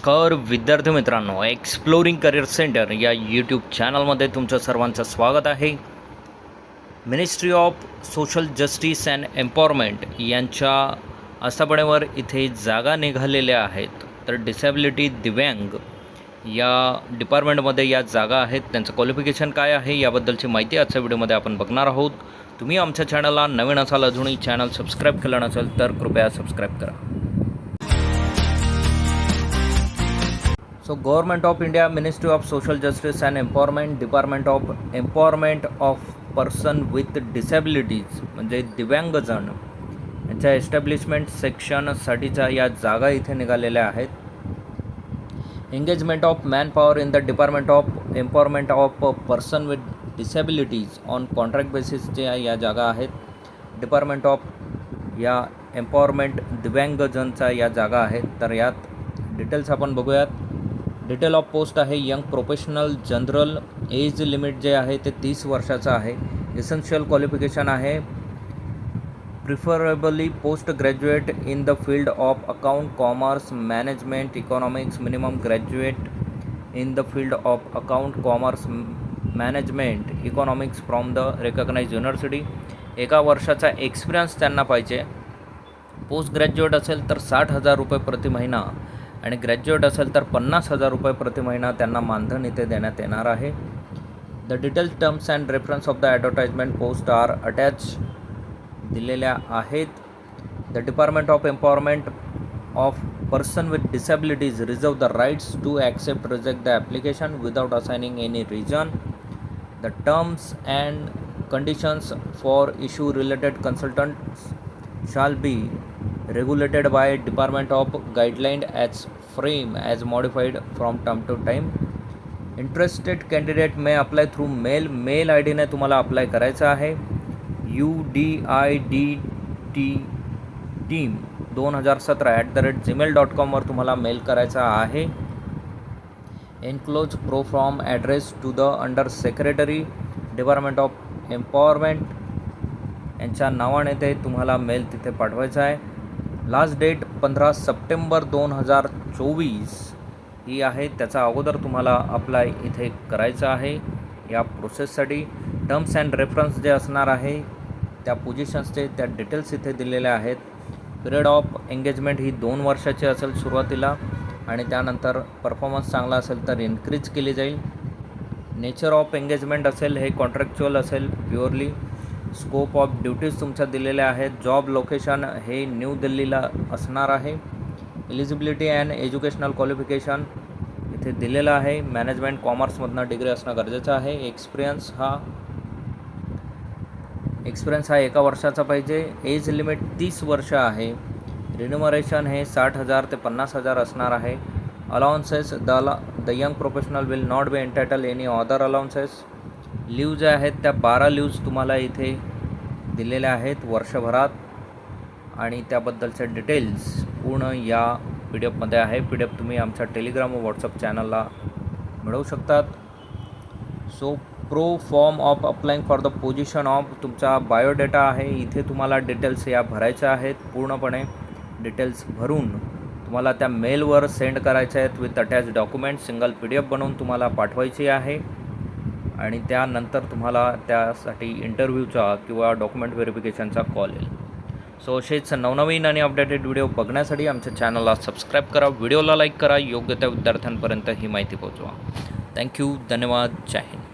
नमस्कार विद्यार्थी मित्रांनो. एक्सप्लोरिंग करिअर सेंटर या यूट्यूब चॅनलमध्ये तुमचं सर्वांचं स्वागत आहे. Ministry of social justice and empowerment यांच्या आस्थापनेवर इथे जागा निघालेल्या आहेत. तर डिसॅबिलिटी दिव्यांग या डिपार्टमेंटमध्ये या जागा आहेत. त्यांचं क्वालिफिकेशन काय आहे याबद्दलची माहिती आजच्या व्हिडिओमध्ये आपण बघणार आहोत. तुम्ही आमच्या चॅनलला नवीन असाल अजूनही चॅनल सबस्क्राईब केलं नसेल तर कृपया सबस्क्राईब करा. So government of India ministry of social justice and empowerment department of empowerment of person with disabilities म्हणजे दिव्यांगजन यांच्या एस्टॅब्लिशमेंट सेक्शनसाठीच्या या जागा इथे निघालेल्या आहेत. Engagement of manpower in the department of empowerment of person with disabilities on contract बेसिसच्या या जागा आहेत. डिपार्टमेंट ऑफ या एम्पॉवरमेंट दिव्यांगजनच्या या जागा आहेत. तर यात डिटेल्स आपण बघूयात. डिटेल ऑफ पोस्ट आहे young professional general age limit जे आहे ते तीस वर्षाचं आहे. एसेन्शियल क्वालिफिकेशन आहे. Preferably post graduate in the field of account commerce management economics minimum graduate in the field of account commerce management economics from the recognize university एका वर्षाचा experience त्यांना पाहिजे. पोस्ट ग्रॅज्युएट असेल तर साठ हजार रुपये प्रति महिना. आणि ग्रॅज्युएट असेल तर पन्नास हजार रुपये प्रति महिना त्यांना मानधन इथे देण्यात येणार आहे. The detail terms and reference of the advertisement post are attach दिलेल्या आहेत. The department of empowerment of person with disabilities reserve the rights to accept reject the application without assigning any reason the terms and conditions for issue related consultants shall be regulated by department of guideline as frame as modified from time to time. Interested candidate may apply through mail mail I डीने तुम्हाला apply करायचं आहे. U D I D T team दोन हजार सतरा at the rate Gmail dot कॉमवर तुम्हाला mail करायचा आहे. Enclose proforma address to the under secretary department of empowerment यांच्या नावाने ते तुम्हाला मेल तिथे पाठवायचा आहे. लास्ट डेट पंधरा सप्टेंबर दोन हजार चोवीस ही आहे. त्याचा अगोदर तुम्हाला अप्लाय इथे करायचं आहे. या प्रोसेससाठी टर्म्स अँड रेफरन्स जे असणार आहे त्या पोझिशन्सचे त्या डिटेल्स इथे दिलेल्या आहेत. पिरियड ऑफ एंगेजमेंट ही दोन वर्षाची असेल सुरुवातीला आणि त्यानंतर परफॉर्मन्स चांगला असेल तर इन्क्रीज केली जाईल. नेचर ऑफ एंगेजमेंट असेल हे कॉन्ट्रॅक्च्युअल असेल प्युअरली स्कोप ऑफ ड्युटीज तुमच्या दिलेल्या आहेत. जॉब लोकेशन हे न्यू दिल्लीला असणार आहे. एलिजिबिलिटी अँड एज्युकेशनल क्वालिफिकेशन इथे दिलेलं आहे. मॅनेजमेंट कॉमर्समधनं डिग्री असणं गरजेचं आहे. एक्सपिरियन्स हा एक्सपिरियन्स हा एका वर्षाचा पाहिजे. एज लिमिट तीस वर्ष आहे. रिन्युमरेशन हे साठ हजार ते पन्नास हजार असणार आहे. Allowances the the young professional will not be entitle any other allowances leave ज्या आहेत त्या बारा लीव्ज तुम्हाला इथे दिलेल्या आहेत वर्षभरात. आणि त्याबद्दलचे डिटेल्स पूर्ण या पी डी एफमध्ये आहे. पी डी एफ तुम्ही आमच्या टेलिग्राम व व्हॉट्सअप चॅनलला मिळवू शकतात. So proforma of applying for the position of तुमचा बायोडेटा आहे. इथे तुम्हाला डिटेल्स या भरायच्या आहेत. पूर्णपणे डिटेल्स भरून तुम्हाला त्या मेलवर सेंड करायच्या आहेत with attach document single P D F बनवून तुम्हाला पाठवायची आहे. आणि त्यानंतर तुम्हाला त्यासाठी इंटरव्ह्यूचा किंवा डॉक्युमेंट व्हेरिफिकेशनचा कॉल येईल. सो असेच नवनवीन आणि अपडेटेड व्हिडिओ बघण्यासाठी आमच्या चॅनलला सबस्क्राईब करा. व्हिडिओला लाईक करा. योग्य त्या विद्यार्थ्यांपर्यंत ही माहिती पोहोचवा. थँक्यू धन्यवाद. जय हिंद.